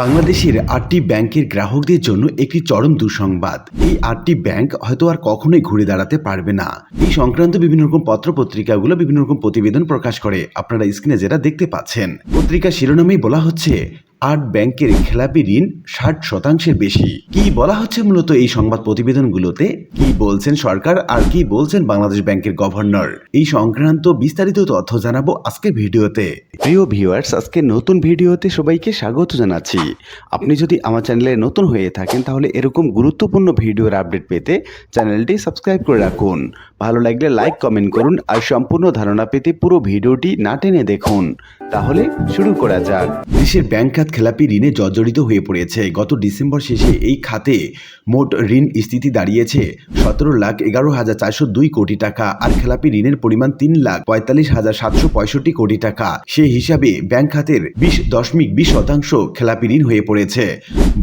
বাংলাদেশের আটটি ব্যাংকের গ্রাহকদের জন্য একটি চরম দুঃসংবাদ। এই আটটি ব্যাংক হয়তো আর কখনোই ঘুরে দাঁড়াতে পারবে না। এই সংক্রান্ত বিভিন্ন রকম পত্র পত্রিকাগুলো বিভিন্ন রকম প্রতিবেদন প্রকাশ করে। আপনারা স্ক্রিনে যেটা দেখতে পাচ্ছেন। পত্রিকা শিরোনামেই বলা হচ্ছে আট ব্যাংকের খেলাপি ঋণ ষাট শতাংশের বেশি। কি বলা হচ্ছে মূলত এই সংবাদ প্রতিবেদনগুলোতে? কি বলছেন সরকার আর কি বলছেন বাংলাদেশ ব্যাংকের গভর্নর? এই সংক্রান্ত বিস্তারিত তথ্য জানাব আজকের ভিডিওতে। প্রিয় ভিউয়ার্স আজকে নতুন ভিডিওতে সবাইকে স্বাগত জানাচ্ছি। আপনি যদি আমার চ্যানেলে নতুন হয়ে থাকেন, তাহলে এরকম গুরুত্বপূর্ণ ভিডিওর আপডেট পেতে চ্যানেলটি সাবস্ক্রাইব করে রাখুন। ভালো লাগলে লাইক, কমেন্ট করুন আর সম্পূর্ণ ধারণা পেতে পুরো ভিডিওটি না টেনে দেখুন। তাহলে শুরু করা যাক। দেশের ব্যাংক খাত খেলাপি ঋণে জর্জরিত হয়ে পড়েছে। গত ডিসেম্বর শেষে এই খাতে মোট ঋণ স্থিতি দাঁড়িয়েছে সতেরো লাখ এগারো হাজার চারশো দুই কোটি টাকা আর খেলাপি ঋণের পরিমাণ তিন লাখ পঁয়তাল্লিশ হাজার সাতশো পঁয়ষট্টি কোটি টাকা। সে হিসাবে ব্যাংক খাতের বিশ দশমিক বিশ শতাংশ খেলাপি ঋণ হয়ে পড়েছে।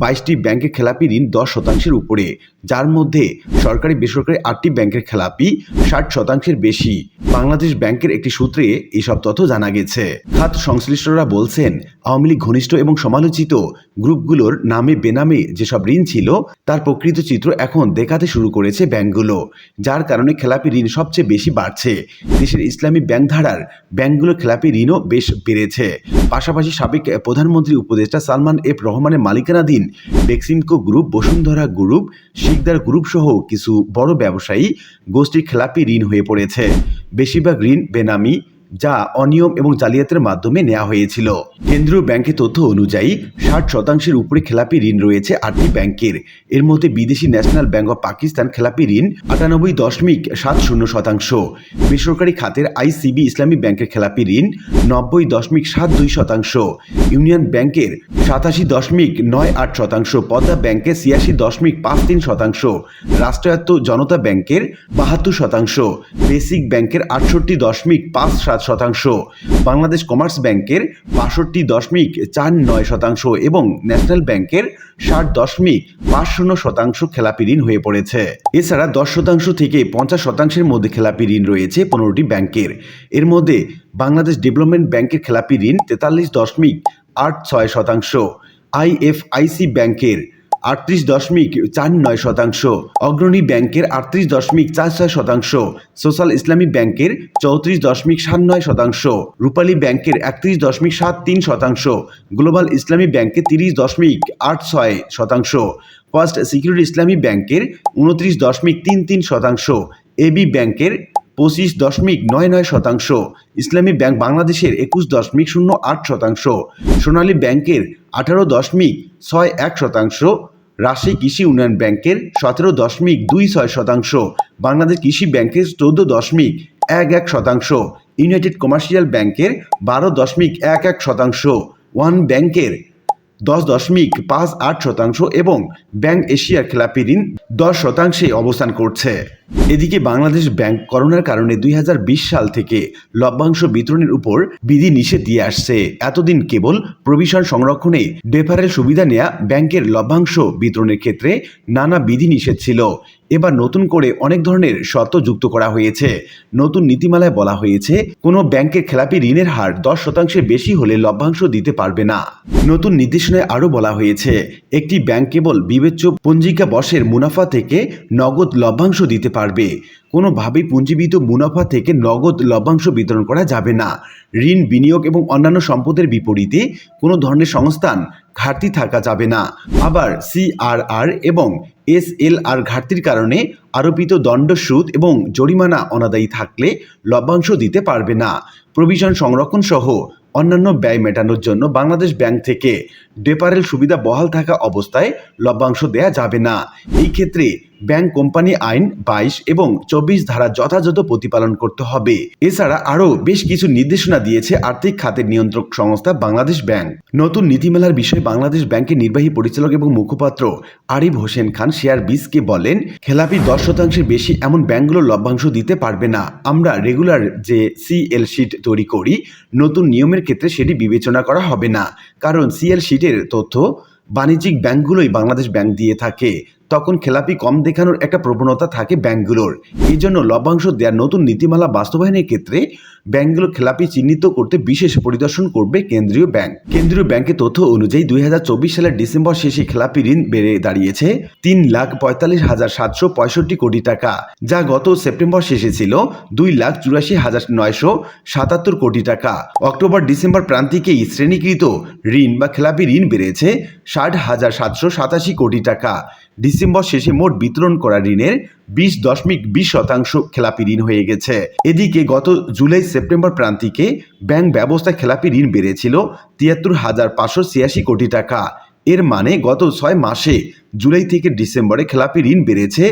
বাইশটি ব্যাংকের খেলাপি ঋণ দশ শতাংশের উপরে, যার মধ্যে সরকারি বেসরকারি আটটি ব্যাংকের খেলাপি ষাট শতাংশের বেশি। বাংলাদেশ ব্যাংকের একটি সূত্রে এইসব তথ্য জানা গেছে। খাত সংশ্লিষ্টরা বলছেন, আওয়ামী লীগ ঘনিষ্ঠ এবং সমালোচিত গ্রুপগুলোর নামে বেনামে যেসব ঋণ ছিল, তার প্রকৃত চিত্র এখন দেখাতে শুরু করেছে ব্যাংকগুলো, যার কারণে খেলাপি ঋণ সবচেয়ে বেশি বাড়ছে। দেশের ইসলামী ব্যাংক ধারার ব্যাংকগুলোর খেলাপি ঋণও বেশ বেড়েছে। পাশাপাশি সাবেক প্রধানমন্ত্রী উপদেষ্টা সালমান এফ রহমানের মালিকানাধীন Beximco group, Bashundhara group, Sikder group সহ কিছু বড় ব্যবসায়ী গোষ্ঠীর খেলাপি ঋণ হয়ে পড়েছে। বেশিরভাগ ঋণ বেনামি যা অনিয়ম এবং জালিয়াতের মাধ্যমে নেওয়া হয়েছিল। কেন্দ্রীয় ব্যাংকের তথ্য অনুযায়ী, ষাট শতাংশের উপরে খেলাপি ঋণ রয়েছে আটটি ব্যাংকের। এর মধ্যে বিদেশি ন্যাশনাল ব্যাংক অব পাকিস্তান খেলাপি ঋণ আটানব্বই দশমিক সাত শূন্য শতাংশ। বেসরকারি খাতের আইসিবি ইসলামী ব্যাংকের খেলাপি ঋণ নব্বই দশমিক সাত দুই শতাংশ। ইউনিয়ন ব্যাংকের সাতাশি দশমিক নয় আট শতাংশ, পদ্মা ব্যাংকের ছিয়াশি দশমিক পাঁচ তিন শতাংশ, রাষ্ট্রায়ত্ত জনতা ব্যাংকের বাহাত্তর শতাংশ, বেসিক ব্যাংকের আটষট্টি দশমিক পাঁচ সাত শতাংশ। বাংলাদেশ কমার্স ব্যাংকের বাষট্টি দশমিক চার নয় শতাংশ এবং ন্যাশনাল ব্যাংকের ষাট দশমিক পাঁচ শূন্য শতাংশ খেলাপি ঋণ হয়ে পড়েছে। এছাড়া দশ শতাংশ থেকে পঞ্চাশ শতাংশের মধ্যে খেলাপি ঋণ রয়েছে পনেরোটি ব্যাংকের। এর মধ্যে বাংলাদেশ ডেভেলপমেন্ট ব্যাংকের খেলাপি ঋণ তেতাল্লিশ দশমিক আট ছয় শতাংশ। আইএফআইসি ব্যাংকের আটত্রিশ দশমিক চার নয় শতাংশ, অগ্রণী ব্যাংকের আটত্রিশ দশমিক চার ছয় শতাংশ, সোশ্যাল ইসলামী ব্যাংকের চৌত্রিশ দশমিক সাত নয় শতাংশ, রূপালী ব্যাংকের একত্রিশ দশমিক সাত তিন শতাংশ, গ্লোবাল ইসলামী ব্যাংকের তিরিশ দশমিক আট ছয় শতাংশ, ফার্স্ট সিকিউরিটি ইসলামী ব্যাংকের উনত্রিশ দশমিক তিন তিন শতাংশ এবি ব্যাংকের পঁচিশ দশমিক নয় নয় শতাংশ, ইসলামী ব্যাংক বাংলাদেশের একুশ দশমিক শূন্য আট শতাংশ, সোনালী ব্যাংকের আঠারো দশমিক ছয় এক শতাংশ রাজশাহী কৃষি উন্নয়ন ব্যাংকের সতেরো দশমিক দুই ছয় শতাংশ, বাংলাদেশ কৃষি ব্যাংকের চৌদ্দ দশমিক এক এক শতাংশ, ইউনাইটেড কমার্শিয়াল ব্যাংকের বারো দশমিক এক এক শতাংশ, ওয়ান ব্যাংকের দশ দশমিক পাঁচ আট শতাংশ এবং ব্যাংক এশিয়ার খেলাপি ঋণ দশ শতাংশে অবস্থান করছে। এদিকে বাংলাদেশ ব্যাংক করোনার কারণে দুই হাজার বিশ সাল থেকে লভ্যাংশ বিতরণের উপর বিধি নিষেধ দিয়ে আসছে। এতদিন কেবল প্রভিশন সংরক্ষণে ডেফারেল সুবিধা নেয়া ব্যাংকের লভ্যাংশ বিতরণের ক্ষেত্রে নানা বিধি নিষেধ ছিল। এবার নতুন করে অনেক ধরনের শর্ত যুক্ত করা হয়েছে। নতুন নীতিমালায় বলা হয়েছে, কোনো ব্যাংকের খেলাপি ঋণের হার দশ শতাংশের বেশি হলে লভ্যাংশ দিতে পারবে না। নতুন নির্দেশনায় আরও বলা হয়েছে, একটি ব্যাংক কেবল বিবেচ্য পঞ্জিকা বর্ষের মুনাফা থেকে নগদ লভ্যাংশ দিতে পারবে। কোনোভাবেই পুঞ্জীবিত মুনাফা থেকে নগদ লভ্যাংশ বিতরণ করা যাবে না। ঋণ, বিনিয়োগ এবং অন্যান্য সম্পদের বিপরীতে কোনো ধরনের সংস্থান ঘাটতি থাকা যাবে না। আবার সিআরআর এবং এস এল আর ঘাটতির কারণে আরোপিত দণ্ড, সুদ এবং জরিমানা অনাদায়ী থাকলে লভ্যাংশ দিতে পারবে না। প্রভিশন সংরক্ষণ সহ অন্যান্য ব্যয় মেটানোর জন্য বাংলাদেশ ব্যাংক থেকে ডেপারেল সুবিধা বহাল থাকা অবস্থায় লভ্যাংশ দেয়া যাবে না। এই ক্ষেত্রে ব্যাংক কোম্পানি আইন বাইশ এবং চব্বিশ ধারা যথাযথ প্রতিপালন করতে হবে। এছাড়া আরও বেশ কিছু নির্দেশনা দিয়েছে আর্থিক খাতের নিয়ন্ত্রক সংস্থা বাংলাদেশ ব্যাংক। নতুন নীতিমেলার বিষয়ে বাংলাদেশ ব্যাংকের নির্বাহী পরিচালক এবং মুখপাত্র আরিফ হোসেন খান শেয়ার বিসকে বলেন, খেলাপি দশ শতাংশের বেশি এমন ব্যাংকগুলো লভ্যাংশ দিতে পারবে না। আমরা রেগুলার যে সিএল শিট তৈরি করি, নতুন নিয়মের ক্ষেত্রে সেটি বিবেচনা করা হবে না। কারণ সিএল শিটের তথ্য বাণিজ্যিক ব্যাংকগুলোই বাংলাদেশ ব্যাংক দিয়ে থাকে। তখন খেলাপি কম দেখানোর একটা প্রবণতা থাকে ব্যাংকগুলোর এই জন্য লভ্যাংশ দেওয়ার নতুন নীতিমালা বাস্তবায়নের ক্ষেত্রে ব্যাংকগুলো খেলাপি চিহ্নিত করতে বিশেষ পরিদর্শন করবে কেন্দ্রীয় ব্যাংক। কেন্দ্রীয় ব্যাংকের তথ্য অনুযায়ী দু হাজার চব্বিশ সালের ডিসেম্বর শেষে খেলাপি ঋণ বেড়ে দাঁড়িয়েছে তিন লাখ পঁয়তাল্লিশ হাজার সাতশো পঁয়ষট্টি কোটি টাকা, যা গত সেপ্টেম্বর শেষে ছিল দুই লাখ চুরাশি হাজার নয়শো সাতাত্তর কোটি টাকা। অক্টোবর ডিসেম্বর প্রান্তিকেই শ্রেণীকৃত ঋণ বা খেলাপি ঋণ বেড়েছে ষাট হাজার সাতশো সাতাশি কোটি টাকা। ডিসেম্বর শেষে মোট বিতরণ করা ঋণের বিশ দশমিক বিশ শতাংশ খেলাপি ঋণ হয়ে গেছে। এদিকে গত জুলাই সেপ্টেম্বর প্রান্তিকে ব্যাংক ব্যবস্থায় খেলাপি ঋণ বেড়েছিল তিয়াত্তর হাজার পাঁচশো ছিয়াশি কোটি টাকা। এর মানে গত ছয় মাসে জুলাই থেকে ডিসেম্বরে খেলাপি ঋণ বেড়েছে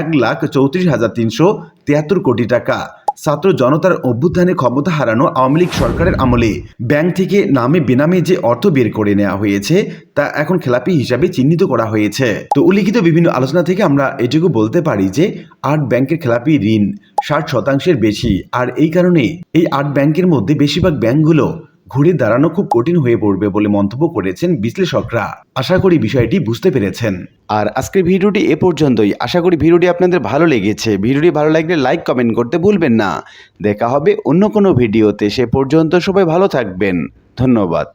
এক লাখ চৌত্রিশ হাজার তিনশো তিয়াত্তর কোটি টাকা। ছাত্র জনতার অভ্যুত্থানে ক্ষমতা হারানো আওয়ামী লীগ সরকারের আমলে। ব্যাংক থেকে নামে বেনামে যে অর্থ বের করে নেওয়া হয়েছে, তা এখন খেলাপি হিসাবে চিহ্নিত করা হয়েছে। তো উল্লিখিত বিভিন্ন আলোচনা থেকে আমরা এটুকু বলতে পারি যে, আট ব্যাংকের খেলাপি ঋণ ষাট শতাংশের বেশি। আর এই কারণে এই আট ব্যাংকের মধ্যে বেশিরভাগ ব্যাংকগুলো ঘুরে দাঁড়ানো খুব কঠিন হয়ে পড়বে বলে মন্তব্য করেছেন বিশ্লেষকরা। আশা করি বিষয়টি বুঝতে পেরেছেন। আর আজকের ভিডিওটি এ পর্যন্তই। আশা করি ভিডিওটি আপনাদের ভালো লেগেছে। ভিডিওটি ভালো লাগলে লাইক, কমেন্ট করতে ভুলবেন না। দেখা হবে অন্য কোনো ভিডিওতে। সে পর্যন্ত সবাই ভালো থাকবেন। ধন্যবাদ।